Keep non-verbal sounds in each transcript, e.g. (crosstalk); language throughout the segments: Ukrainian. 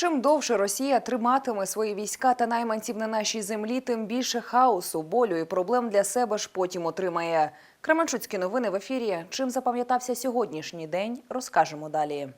Чим довше Росія триматиме свої війська та найманців на нашій землі, тим більше хаосу, болю і проблем для себе ж потім отримає. Кременчуцькі новини в ефірі. Чим запам'ятався сьогоднішній день, розкажемо далі.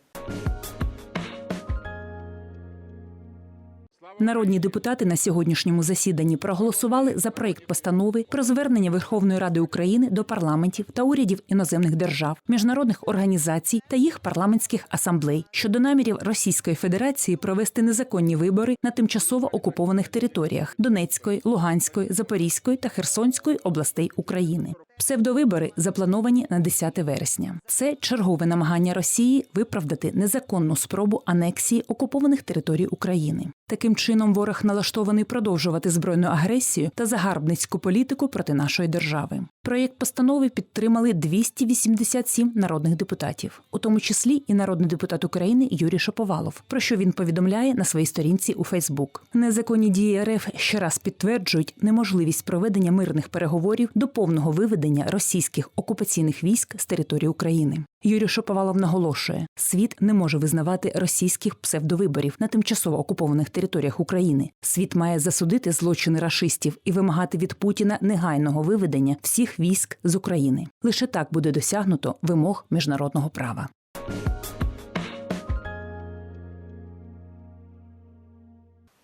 Народні депутати на сьогоднішньому засіданні проголосували за проєкт постанови про звернення Верховної Ради України до парламентів та урядів іноземних держав, міжнародних організацій та їх парламентських асамблей щодо намірів Російської Федерації провести незаконні вибори на тимчасово окупованих територіях Донецької, Луганської, Запорізької та Херсонської областей України. Псевдовибори заплановані на 10 вересня. Це чергове намагання Росії виправдати незаконну спробу анексії окупованих територій України. Таким чином, ворог налаштований продовжувати збройну агресію та загарбницьку політику проти нашої держави. Проєкт постанови підтримали 287 народних депутатів, у тому числі і народний депутат України Юрій Шаповалов, про що він повідомляє на своїй сторінці у Фейсбук. Незаконні дії РФ ще раз підтверджують неможливість проведення мирних переговорів до повного виведення російських окупаційних військ з території України. Юрій Шоповалов наголошує, світ не може визнавати російських псевдовиборів на тимчасово окупованих територіях України. Світ має засудити злочини рашистів і вимагати від Путіна негайного виведення всіх військ з України. Лише так буде досягнуто вимог міжнародного права.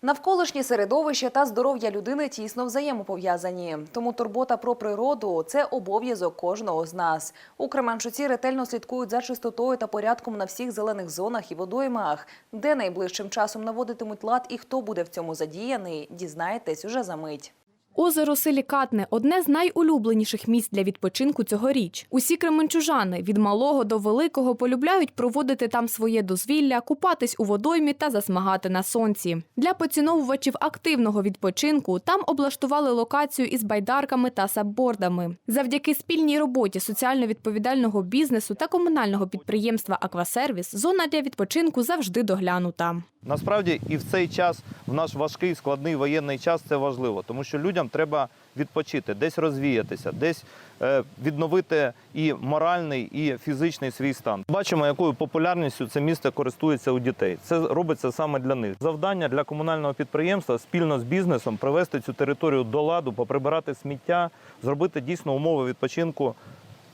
Навколишнє середовище та здоров'я людини тісно взаємопов'язані. Тому турбота про природу це обов'язок кожного з нас. У Кременчуці ретельно слідкують за чистотою та порядком на всіх зелених зонах і водоймах. Де найближчим часом наводитимуть лад і хто буде в цьому задіяний, дізнаєтесь уже за мить. Озеро Силікатне – одне з найулюбленіших місць для відпочинку цьогоріч. Усі кременчужани від малого до великого полюбляють проводити там своє дозвілля, купатись у водоймі та засмагати на сонці. Для поціновувачів активного відпочинку там облаштували локацію із байдарками та саббордами. Завдяки спільній роботі соціально відповідального бізнесу та комунального підприємства Аквасервіс зона для відпочинку завжди доглянута. Насправді і в цей час, в наш важкий складний воєнний час, це важливо, тому що людям треба відпочити, десь розвіятися, десь е, відновити і моральний, і фізичний свій стан. Бачимо, якою популярністю це місце користується у дітей. Це робиться саме для них. Завдання для комунального підприємства спільно з бізнесом привести цю територію до ладу, поприбирати сміття, зробити дійсно умови відпочинку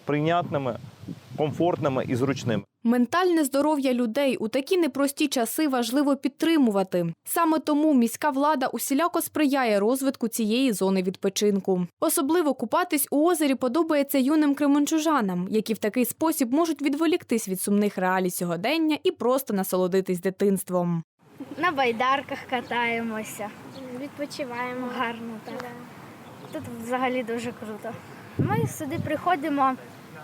прийнятними, комфортними і зручними. Ментальне здоров'я людей у такі непрості часи важливо підтримувати. Саме тому міська влада усіляко сприяє розвитку цієї зони відпочинку. Особливо купатись у озері подобається юним кременчужанам, які в такий спосіб можуть відволіктись від сумних реалій сьогодення і просто насолодитись дитинством. На байдарках катаємося. Відпочиваємо. Гарно так. Тут взагалі дуже круто. Ми сюди приходимо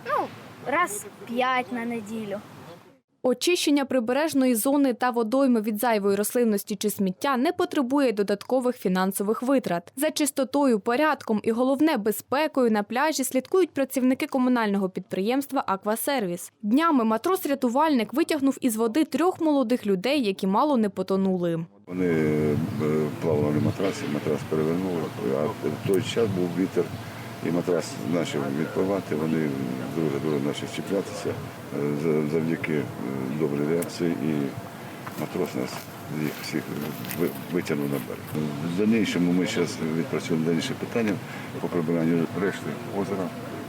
ну, раз п'ять на неділю. Очищення прибережної зони та водойми від зайвої рослинності чи сміття не потребує додаткових фінансових витрат. За чистотою, порядком і головне безпекою на пляжі слідкують працівники комунального підприємства Аквасервіс. Днями матрос-рятувальник витягнув із води трьох молодих людей, які мало не потонули. Вони е, плавали на матрасі, матрас перевернули, а в той час був вітер, і матрас почав відпливати, вони дуже дуже почали чіплятися е, завдяки е, добрій реакції, і матрос нас всіх витягнув на берег. В дальнішому ми зараз відпрацюємо дальніше питання по прибиранню решти озера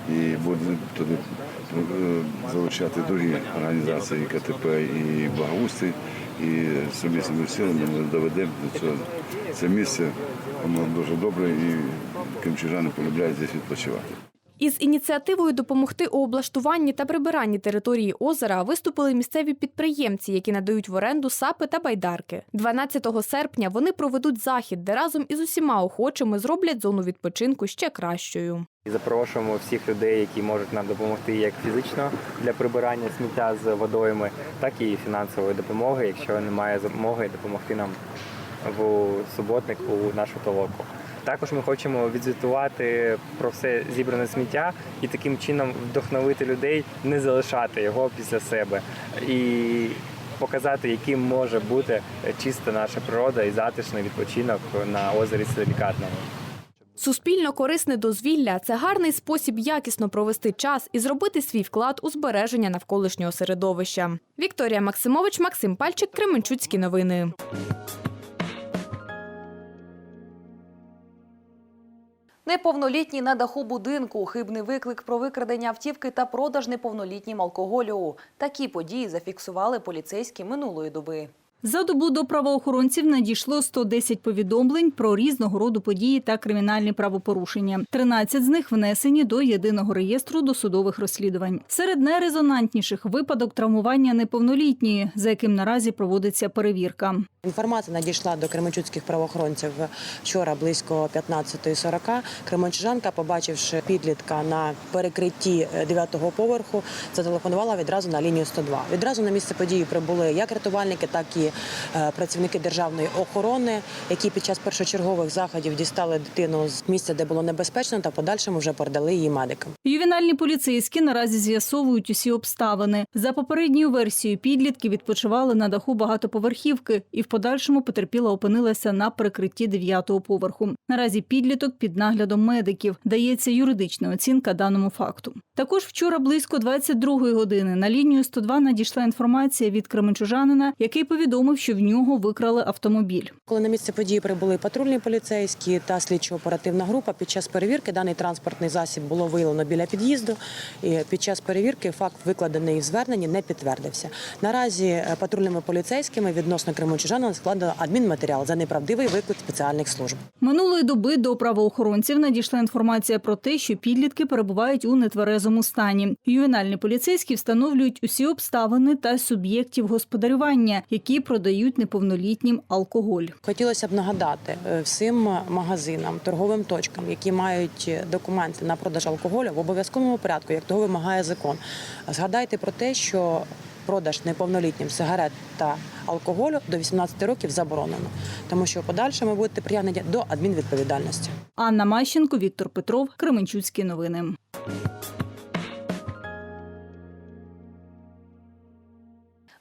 і будемо туди е, залучати другі організації, КТП і благоустрій. І сумісними силами ми доведемо до цього. Це місце, воно дуже добре і кримчужани полюбляють здесь відпочивати. Із ініціативою допомогти у облаштуванні та прибиранні території озера виступили місцеві підприємці, які надають в оренду сапи та байдарки. 12 серпня вони проведуть захід, де разом із усіма охочими зроблять зону відпочинку ще кращою. І запрошуємо всіх людей, які можуть нам допомогти як фізично для прибирання сміття з водойми, так і фінансової допомоги, якщо немає змоги допомогти нам в суботник у нашу толоку. Також ми хочемо відзвітувати про все зібране сміття і таким чином вдохновити людей не залишати його після себе і показати, яким може бути чиста наша природа і затишний відпочинок на озері Силікатному. Суспільно корисне дозвілля це гарний спосіб якісно провести час і зробити свій вклад у збереження навколишнього середовища. Вікторія Максимович, Максим Пальчик, Кременчуцькі новини. Неповнолітні на даху будинку, хибний виклик про викрадення автівки та продаж неповнолітнім алкоголю. Такі події зафіксували поліцейські минулої доби. За добу до правоохоронців надійшло 110 повідомлень про різного роду події та кримінальні правопорушення. 13 з них внесені до єдиного реєстру досудових розслідувань. Серед найрезонантніших випадок травмування неповнолітньої, за яким наразі проводиться перевірка. Інформація надійшла до кременчуцьких правоохоронців вчора близько 15.40. Кременчужанка, побачивши підлітка на перекритті 9-го поверху, зателефонувала відразу на лінію 102. Відразу на місце події прибули як рятувальники, так і е, працівники державної охорони, які під час першочергових заходів дістали дитину з місця, де було небезпечно, та подальшому вже передали її медикам. Ювенальні поліцейські наразі з'ясовують усі обставини. За попередньою версією, підлітки відпочивали на даху багатоповерхівки і в подальшому потерпіла опинилася на перекритті 9-го поверху. Наразі підліток під наглядом медиків дається юридична оцінка даному факту. Також вчора близько 22-ї години на лінію 102 надійшла інформація від кременчужанина, який повідомив, що в нього викрали автомобіль. Коли на місце події прибули патрульні поліцейські та слідчо-оперативна група, під час перевірки даний транспортний засіб було виявлено біля під'їзду. І під час перевірки факт викладений в зверненні не підтвердився. Наразі е, патрульними поліцейськими відносно кримочужана складено адмінматеріал за неправдивий виклик спеціальних служб. Минулої доби до правоохоронців надійшла інформація про те, що підлітки перебувають у нетверезому стані. Ювенальні поліцейські встановлюють усі обставини та суб'єктів господарювання, які продають неповнолітнім алкоголь. Хотілося б нагадати е, всім магазинам, торговим точкам, які мають е, документи на продаж алкоголю в обов'язковому порядку, як того вимагає закон. Згадайте про те, що продаж неповнолітнім сигарет та алкоголю до 18 років заборонено, тому що в подальшому будете притягнені до адмінвідповідальності. Анна Мащенко, Віктор Петров, Кременчуцькі новини.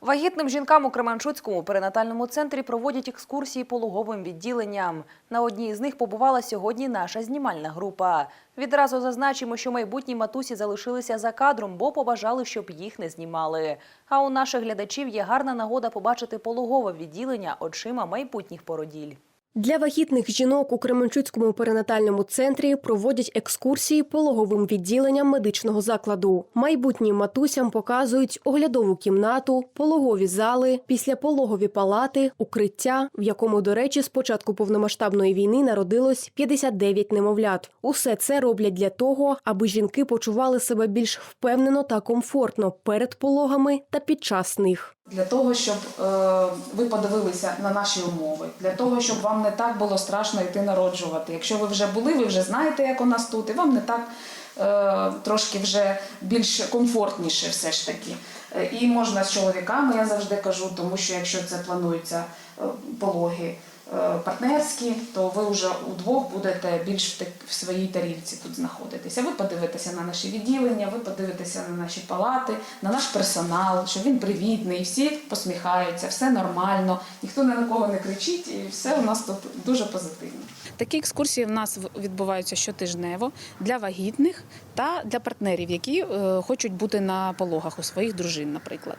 Вагітним жінкам у Кременчуцькому перинатальному центрі проводять екскурсії пологовим відділенням. На одній з них побувала сьогодні наша знімальна група. Відразу зазначимо, що майбутні матусі залишилися за кадром, бо побажали, щоб їх не знімали. А у наших глядачів є гарна нагода побачити пологове відділення очима майбутніх породіль. Для вагітних жінок у Кременчуцькому перинатальному центрі проводять екскурсії пологовим відділенням медичного закладу. Майбутнім матусям показують оглядову кімнату, пологові зали, післяпологові палати, укриття, в якому, до речі, з початку повномасштабної війни народилось 59 немовлят. Усе це роблять для того, аби жінки почували себе більш впевнено та комфортно перед пологами та під час них. для того, щоб е, ви подивилися на наші умови, для того, щоб вам не так було страшно йти народжувати. Якщо ви вже були, ви вже знаєте, як у нас тут, і вам не так е, трошки вже більш комфортніше все ж таки. Е, І можна з чоловіками, я завжди кажу, тому що якщо це плануються е, пологи партнерські, то ви вже удвох будете більш в так- в своїй тарілці тут знаходитися. Ви подивитеся на наші відділення, ви подивитеся на наші палати, на наш персонал, що він привітний, всі посміхаються, все нормально, ніхто ні на кого не кричить, і все у нас тут дуже позитивно. Такі екскурсії в нас відбуваються щотижнево для вагітних та для партнерів, які е, хочуть бути на пологах у своїх дружин, наприклад.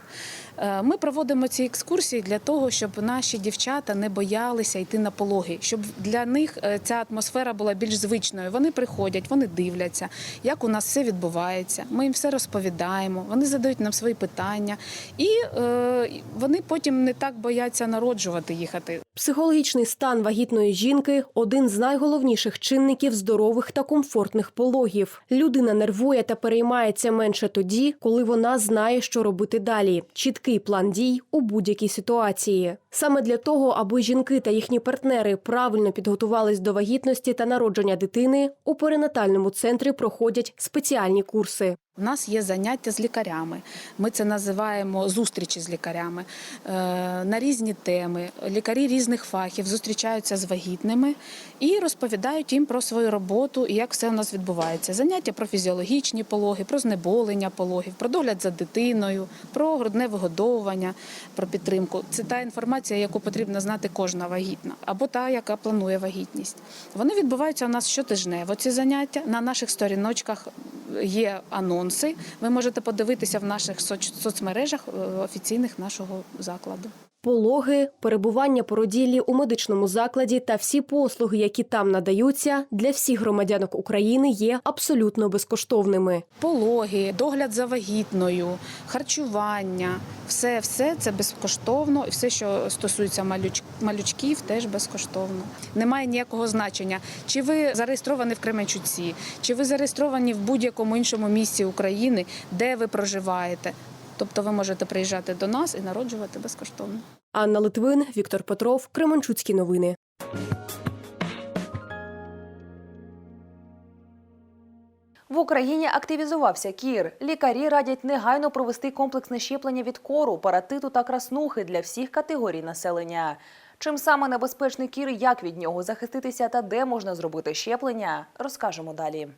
Е, Ми проводимо ці екскурсії для того, щоб наші дівчата не боялися йти на пологи, щоб для них е, ця атмосфера була більш звичною. Вони приходять, вони дивляться, як у нас все відбувається. Ми їм все розповідаємо, вони задають нам свої питання, і вони потім не так бояться народжувати їхати. Психологічний стан вагітної жінки один з найголовніших чинників здорових та комфортних пологів. Людина нервує та переймається менше тоді, коли вона знає, що робити далі. Чіткий план дій у будь-якій ситуації. Саме для того, аби жінки та їхні партнери правильно підготувались до вагітності та народження дитини, у перинатальному центрі проходять спеціальні курси. У нас є заняття з лікарями. Ми це називаємо зустрічі з лікарями е, на різні теми. Лікарі різних фахів зустрічаються з вагітними і розповідають їм про свою роботу і як все у нас відбувається. Заняття про фізіологічні пологи, про знеболення пологів, про догляд за дитиною, про грудне вигодовування, про підтримку. Це та інформація, яку потрібно знати кожна вагітна або та, яка планує вагітність. Вони відбуваються у нас щотижнево. Ці заняття на наших сторіночках є анонси. Ви можете подивитися в наших соц- соцмережах е, офіційних нашого закладу. Пологи, перебування породіллі у медичному закладі та всі послуги, які там надаються, для всіх громадянок України є абсолютно безкоштовними. Пологи, догляд за вагітною, харчування, все, все це безкоштовно, і все, що стосується малюч, малючків, теж безкоштовно. Немає ніякого значення, чи ви зареєстровані в Кременчуці, чи ви зареєстровані в будь-якому іншому місці України, де ви проживаєте. Тобто ви можете приїжджати до нас і народжувати безкоштовно. Анна Литвин, Віктор Петров, Кременчуцькі новини. В Україні активізувався кір. Лікарі радять негайно провести комплексне щеплення від кору, паратиту та краснухи для всіх категорій населення. Чим саме небезпечний кір, як від нього захиститися та де можна зробити щеплення, розкажемо далі.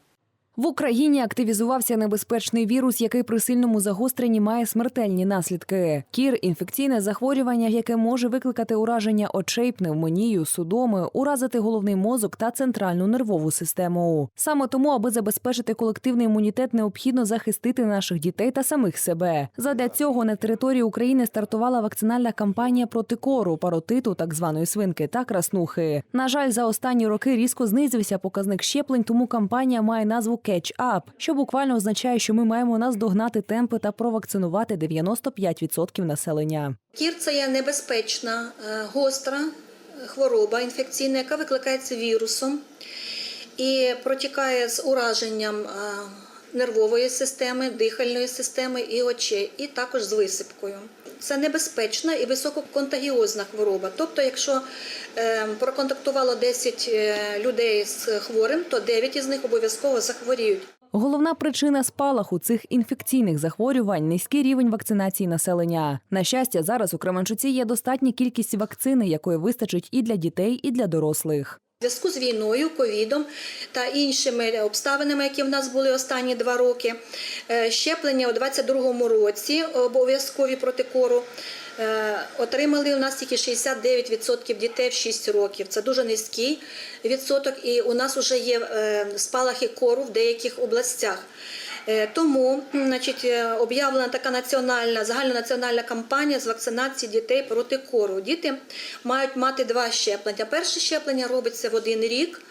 В Україні активізувався небезпечний вірус, який при сильному загостренні має смертельні наслідки. Кір інфекційне захворювання, яке може викликати ураження очей, пневмонію, судоми, уразити головний мозок та центральну нервову систему. Саме тому, аби забезпечити колективний імунітет, необхідно захистити наших дітей та самих себе. Задля цього на території України стартувала вакцинальна кампанія проти кору, паротиту, так званої свинки та краснухи. На жаль, за останні роки різко знизився показник щеплень, тому кампанія має назву Catch Up, що буквально означає, що ми маємо наздогнати темпи та провакцинувати 95% населення. Кір це є небезпечна, е, гостра е, хвороба інфекційна, яка викликається вірусом і протікає з ураженням е, нервової системи, дихальної системи і очей, і також з висипкою. Це небезпечна і висококонтагіозна хвороба. Тобто, якщо е, проконтактувало 10 е, людей з хворим, то 9 із них обов'язково захворіють. Головна причина спалаху цих інфекційних захворювань низький рівень вакцинації населення. На щастя, зараз у Кременчуці є достатня кількість вакцини, якої вистачить і для дітей, і для дорослих. Зв'язку з війною, ковідом та іншими обставинами, які в нас були останні два роки, е, щеплення у 2022 році обов'язкові проти кору. е, Отримали у нас тільки 69% дітей в 6 років. Це дуже низький відсоток, і у нас вже є е, спалахи кору в деяких областях. Е, Тому значить, е, об'явлена така національна загальнонаціональна кампанія з вакцинації дітей проти кору. Діти мають мати два щеплення. Перше щеплення робиться в один рік,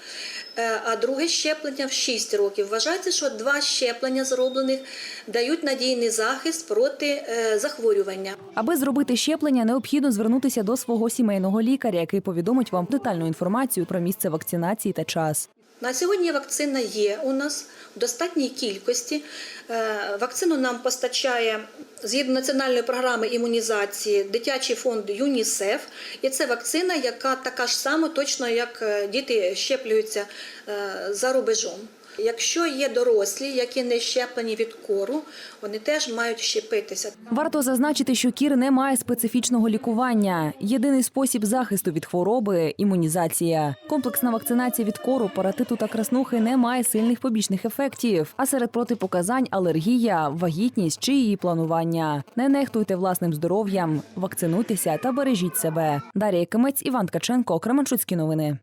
е, а друге щеплення в 6 років. Вважається, що два щеплення зроблених дають надійний захист проти захворювання. Аби зробити щеплення, необхідно звернутися до свого сімейного лікаря, який повідомить вам детальну інформацію про місце вакцинації та час. На сьогодні вакцина є у нас в достатній кількості. Е, Вакцину нам постачає згідно національної програми імунізації дитячий фонд ЮНІСЕФ. І це вакцина, яка така ж сама, точно як е, діти щеплюються е, за рубежом. Якщо є дорослі, які не щеплені від кору, вони теж мають щепитися. Варто зазначити, що кір не має специфічного лікування. Єдиний спосіб захисту від хвороби імунізація. Комплексна вакцинація від кору, паратиту та краснухи не має сильних побічних ефектів. А серед протипоказань алергія, вагітність чи її планування. Не нехтуйте власним здоров'ям, вакцинуйтеся та бережіть себе. Дар'я Кимець, Іван Ткаченко, Кременчуцькі новини.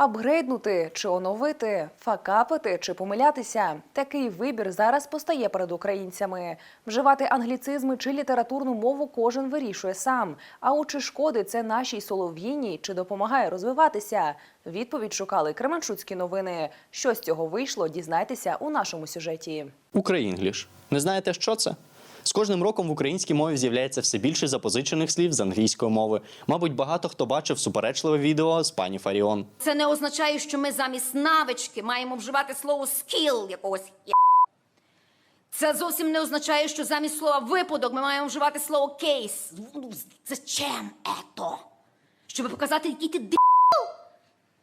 Апгрейднути чи оновити, факапити чи помилятися. Такий вибір зараз постає перед українцями. Вживати англіцизми чи літературну мову кожен вирішує сам. А от чи шкоди це нашій солов'їній, чи допомагає розвиватися? Відповідь шукали Кременчуцькі новини. Що з цього вийшло, дізнайтеся у нашому сюжеті. Українгліш. Не знаєте, що це? З кожним роком в українській мові з'являється все більше запозичених слів з англійської мови. Мабуть, багато хто бачив суперечливе відео з пані Фаріон. Це не означає, що ми замість навички маємо вживати слово скіл якогось. Це зовсім не означає, що замість слова випадок ми маємо вживати слово кейс. Зачем ето? Щоб показати, який ти.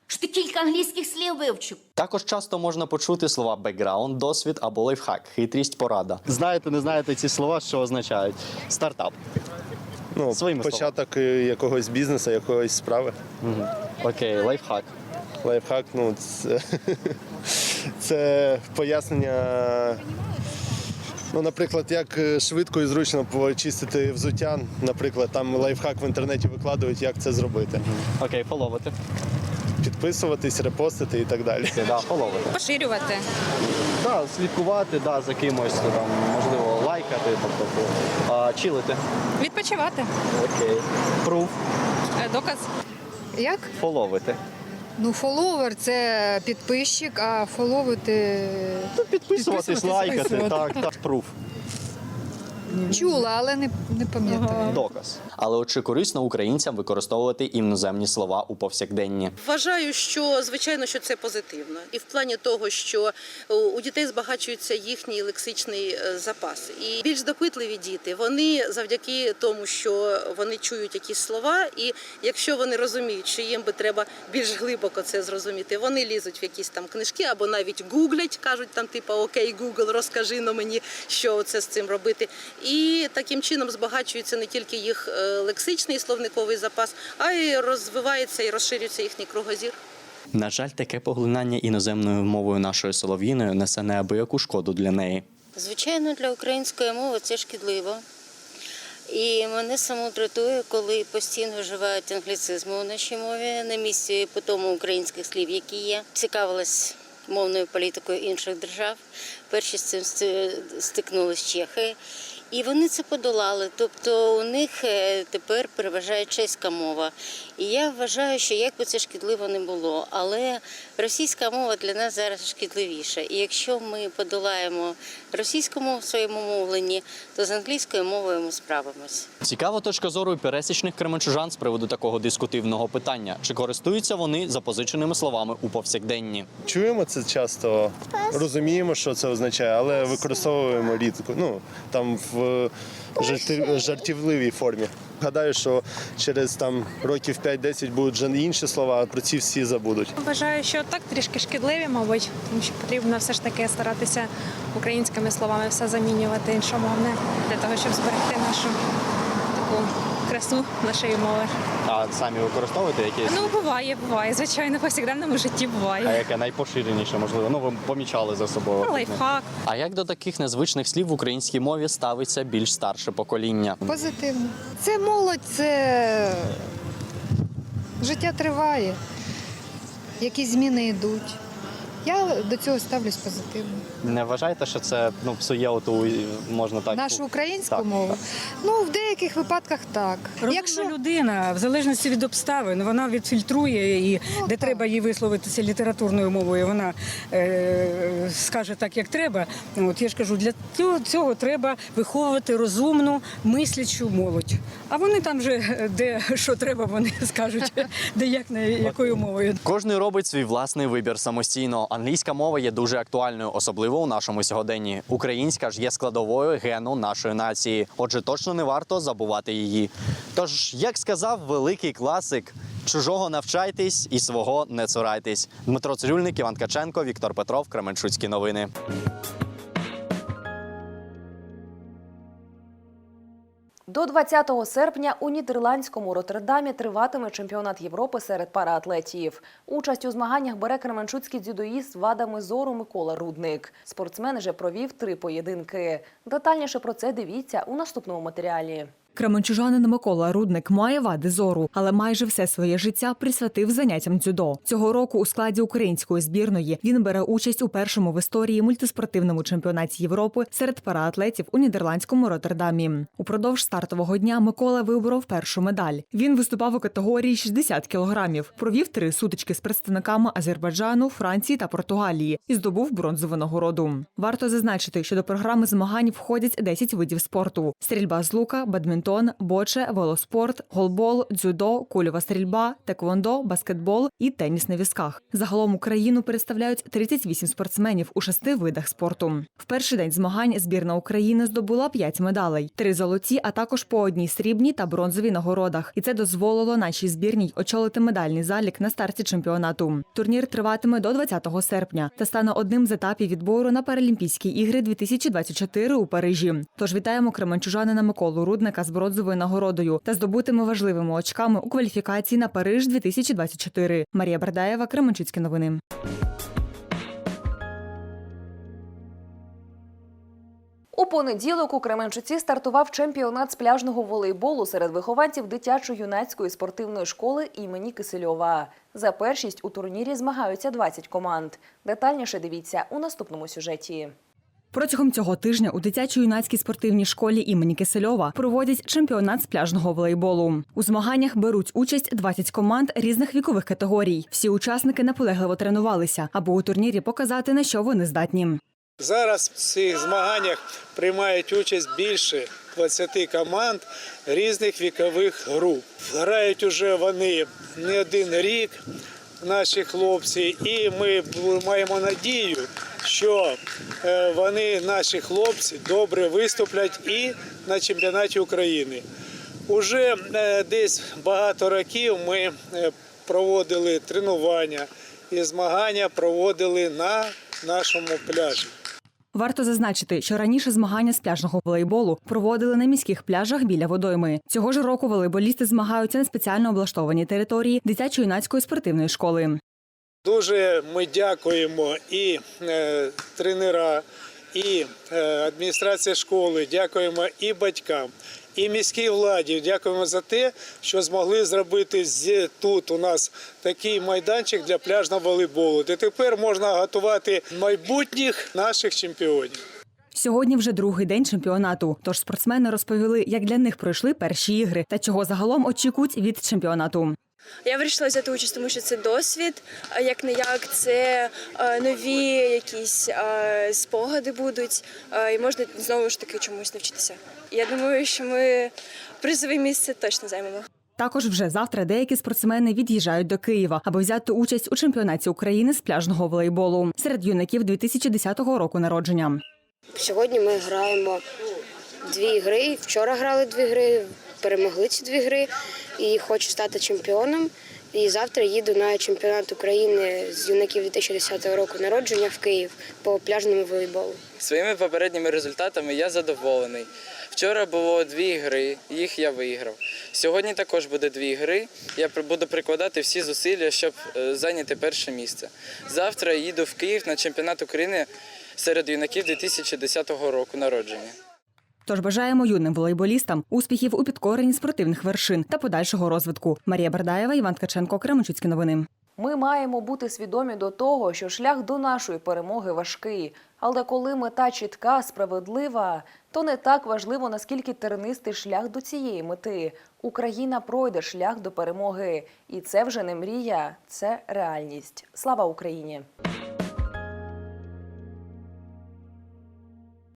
Що ти кілька англійських слів вивчив. Також часто можна почути слова бекграунд, досвід або лайфхак, хитрість, порада. Знаєте, не знаєте ці слова, що означають? Стартап. Ну, Своїми початок е, якогось бізнесу, якоїсь справи. Угу. Окей, лайфхак. Лайфхак, ну це, (laughs) це пояснення. Ну, наприклад, як е, швидко і зручно почистити взуття. Наприклад, там лайфхак в інтернеті викладають, як це зробити. Окей, фоловити. Підписуватись, репостити і так далі. Да, фоловити. Поширювати. Да, слідкувати, да, за кимось, там, можливо, лайкати, тобто а, чилити. Відпочивати. Окей. Пруф, Е, Доказ. Як? фоловити. Ну, фоловер це підписчик, а фоловити. Ну, підписуватись, лайкати, підписувати. так, так. Пруф. Чула, але не, не пам'ятаю. Доказ. Але от чи корисно українцям використовувати іноземні слова у повсякденні? Вважаю, що звичайно, що це позитивно, і в плані того, що е, у дітей збагачується їхній лексичний е, запас. І більш допитливі діти вони завдяки тому, що вони чують якісь слова, і якщо вони розуміють, що їм би треба більш глибоко це зрозуміти, вони лізуть в якісь там книжки або навіть гуглять, кажуть там, типу, окей, Google, розкажи но мені, що це з цим робити. І таким чином збагачується не тільки їх е, лексичний і словниковий запас, а й розвивається і розширюється їхній кругозір. На жаль, таке поглинання іноземною мовою нашою солов'їною несе неабияку шкоду для неї. Звичайно, для української мови це шкідливо. І мене само дратує, коли постійно вживають англіцизми у нашій мові на місці по тому українських слів, які є. Цікавилась мовною політикою інших держав. Перші з цим стикнулись чехи. І вони це подолали. Тобто у них е, тепер переважає чеська мова. І я вважаю, що як би це шкідливо не було, але російська мова для нас зараз шкідливіша. І якщо ми подолаємо російську мову в своєму мовленні, то з англійською мовою ми справимось. Цікава точка зору і пересічних кременчужан з приводу такого дискутивного питання: чи користуються вони запозиченими словами у повсякденні? Чуємо це часто, розуміємо, що це означає, але використовуємо рідко. Ну там в жарти- жартівливій формі. Гадаю, що через там років 5-10 будуть вже інші слова, а про ці всі забудуть. Вважаю, що так трішки шкідливі, мабуть, тому що потрібно все ж таки старатися українськими словами все замінювати іншомовне для того, щоб зберегти нашу красу нашої мови. А самі використовуєте якісь? Ну, буває, буває. Звичайно, в повсякденному житті А буває. яке найпоширеніше, можливо? Ну, ви помічали за собою. Ну, Лайфхак. А як до таких незвичних слів в українській мові ставиться більш старше покоління? Позитивно. Це молодь, це життя триває. Якісь зміни йдуть. Я до цього ставлюсь позитивно. Не вважаєте, що це ну псує оту можна так Нашу українську Так. мову. Ну, в деяких випадках так. Якщо людина, в залежності від обставин, вона відфільтрує і де треба їй висловитися літературною мовою, вона е, скаже так, як треба. От я ж кажу, для цього, цього треба виховувати розумну, мислячу молодь. А вони там же е, де що треба, вони (laughs) скажуть, де як на якою мовою. Кожний робить свій власний вибір самостійно. Англійська мова є дуже актуальною, особливо у нашому сьогоденні. Українська ж є складовою гену нашої нації. Отже, точно не варто забувати її. Тож, як сказав великий класик, чужого навчайтесь і свого не цурайтесь. Дмитро Цирюльник, Іван Каченко, Віктор Петров, Кременчуцькі новини. До 20 серпня у нідерландському Роттердамі триватиме чемпіонат Європи серед параатлетів. Участь у змаганнях бере кременчуцький дзюдоїст вадами зору Микола Рудник. Спортсмен вже провів три поєдинки. Детальніше про це дивіться у наступному матеріалі. Кременчужанин Микола Рудник має вади зору, але майже все своє життя присвятив заняттям дзюдо. Цього року у складі української збірної він бере участь у першому в історії мультиспортивному чемпіонаті Європи серед параатлетів у нідерландському Роттердамі. Упродовж стартового дня Микола виборов першу медаль. Він виступав у категорії 60 кілограмів, провів три сутички з представниками Азербайджану, Франції та Португалії і здобув бронзову нагороду. Варто зазначити, що до програми змагань входять 10 видів спорту: стрільба з лука, бадмінтон бадмінтон, боче, велоспорт, голбол, дзюдо, кульова стрільба, теквондо, баскетбол і теніс на візках. Загалом Україну представляють 38 спортсменів у шести видах спорту. В перший день змагань збірна України здобула 5 медалей: три золоті, а також по одній срібній та бронзовій нагородах. І це дозволило нашій збірній очолити медальний залік на старті чемпіонату. Турнір триватиме до 20 серпня та стане одним з етапів відбору на Паралімпійські ігри 2024 у Парижі. Тож вітаємо кременчужанина Миколу Рудника з бронзовою нагородою та здобутими важливими очками у кваліфікації на Париж 2024. Марія Бардаєва, Кременчуцькі новини. У понеділок у Кременчуці стартував чемпіонат з пляжного волейболу серед вихованців дитячо-юнацької спортивної школи імені Кисельова. За першість у турнірі змагаються 20 команд. Детальніше дивіться у наступному сюжеті. Протягом цього тижня у дитячо-юнацькій спортивній школі імені Кисельова проводять чемпіонат з пляжного волейболу. У змаганнях беруть участь 20 команд різних вікових категорій. Всі учасники наполегливо тренувалися, аби у турнірі показати на що вони здатні. Зараз в цих змаганнях приймають участь більше 20 команд різних вікових груп. Грають уже вони не один рік, наші хлопці, і ми маємо надію, що е, вони, наші хлопці, добре виступлять і на чемпіонаті України. Уже е, десь багато років ми е, проводили тренування і змагання проводили на нашому пляжі. Варто зазначити, що раніше змагання з пляжного волейболу проводили на міських пляжах біля водойми. Цього ж року волейболісти змагаються на спеціально облаштованій території дитячо-юнацької спортивної школи. Дуже ми дякуємо і е, тренера, і е, адміністрація школи, дякуємо і батькам, і міській владі. Дякуємо за те, що змогли зробити тут у нас такий майданчик для пляжного волейболу, де тепер можна готувати майбутніх наших чемпіонів. Сьогодні вже другий день чемпіонату. Тож спортсмени розповіли, як для них пройшли перші ігри та чого загалом очікують від чемпіонату. Я вирішила взяти участь, тому що це досвід. Як не як, це е, нові якісь е, спогади будуть, е, і можна знову ж таки чомусь навчитися. Я думаю, що ми призове місце точно займемо. Також вже завтра деякі спортсмени від'їжджають до Києва, аби взяти участь у чемпіонаті України з пляжного волейболу серед юнаків 2010 року народження. Сьогодні ми граємо дві гри. Вчора грали дві гри, перемогли ці дві гри і хочу стати чемпіоном. І завтра їду на чемпіонат України з юнаків 2010 року народження в Київ по пляжному волейболу. Своїми попередніми результатами я задоволений. Вчора було дві гри, їх я виграв. Сьогодні також буде дві гри. Я буду прикладати всі зусилля, щоб е, зайняти перше місце. Завтра їду в Київ на чемпіонат України серед юнаків 2010 року народження. Тож бажаємо юним волейболістам успіхів у підкоренні спортивних вершин та подальшого розвитку. Марія Бардаєва, Іван Ткаченко, Кременчуцькі новини. Ми маємо бути свідомі до того, що шлях до нашої перемоги важкий. Але коли мета чітка, справедлива, то не так важливо, наскільки тернистий шлях до цієї мети. Україна пройде шлях до перемоги. І це вже не мрія, це реальність. Слава Україні!